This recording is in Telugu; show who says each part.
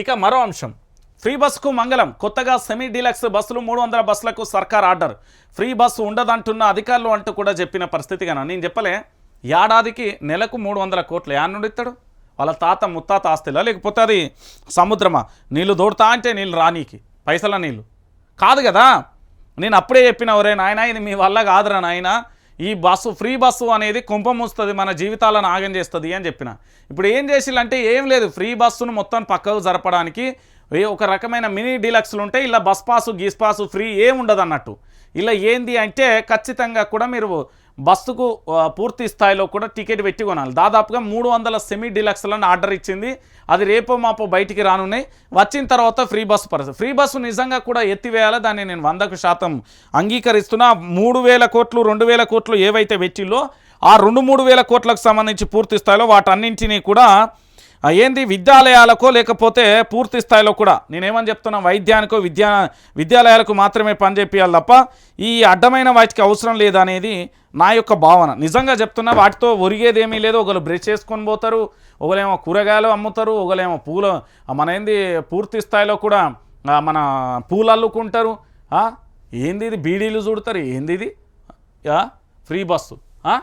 Speaker 1: ఇక మరో అంశం. ఫ్రీ బస్సుకు మంగళం. కొత్తగా సెమీ డీలక్స్ బస్సులు మూడు వందల బస్సులకు సర్కార్ ఆర్డర్. ఫ్రీ బస్సు ఉండదంటున్న అధికారులు అంటూ కూడా చెప్పిన పరిస్థితి కానీ నేను చెప్పలే ఏడాదికి నెలకు మూడు వందల కోట్లు యాడ్ నుండి ఇస్తాడు వాళ్ళ తాత ముత్తాత ఆస్తిలా? లేకపోతే అది సముద్రమా? నీళ్ళు దోడుతా అంటే నీళ్ళు రానీకి. పైసల నీళ్ళు కాదు కదా. నేను అప్పుడే చెప్పిన ఒరే నాయన ఇది మీ వల్ల కాదురా నాయన. ఈ బస్సు ఫ్రీ బస్సు అనేది కుంపముస్తుంది మన జీవితాలను ఆగం చేస్తుంది అని చెప్పిన. ఇప్పుడు ఏం చేసిల్లంటే ఏం లేదు ఫ్రీ బస్సును మొత్తం పక్కకు జరపడానికి ఒక రకమైన మినీ డీలక్స్లు ఉంటాయి ఇలా బస్ పాసు గీస్ పాసు ఫ్రీ ఏం ఉండదు అన్నట్టు ఇలా ఏంది అంటే ఖచ్చితంగా కూడా మీరు బస్సుకు పూర్తి స్థాయిలో కూడా టికెట్ పెట్టి కొనాలి. దాదాపుగా మూడు వందల సెమీ డీలక్స్లను ఆర్డర్ ఇచ్చింది. అది రేపో మాపో బయటికి రానున్నాయి. వచ్చిన తర్వాత ఫ్రీ బస్సు పరిస్థితి. ఫ్రీ బస్సు నిజంగా కూడా ఎత్తివేయాలి? దాన్ని నేను వందకు శాతం అంగీకరిస్తున్నా. మూడు వేల కోట్లు రెండు వేల కోట్లు ఏవైతే పెట్టిల్లో ఆ రెండు మూడు వేల కోట్లకు సంబంధించి పూర్తి స్థాయిలో వాటన్నింటినీ కూడా ఏంది? విద్యాలయాలకో లేకపోతే పూర్తి స్థాయిలో కూడా. నేనేమని చెప్తున్నా? వైద్యానికో విద్యా విద్యాలయాలకు మాత్రమే పనిచేపియాలి తప్ప ఈ అడ్డమైన వాటికి అవసరం లేదనేది నా యొక్క భావన. నిజంగా చెప్తున్నా వాటితో ఒరిగేదేమీ లేదు. ఒకరు బ్రష్ చేసుకొని పోతారు ఒకరేమో కూరగాయలు అమ్ముతారు ఒకరేమో పూల మన ఏంది? పూర్తి స్థాయిలో కూడా మన పూలు అల్లుకుంటారు. ఏంది ఇది? బీడీలు చూడతారు. ఏంది ఇది? Free bus.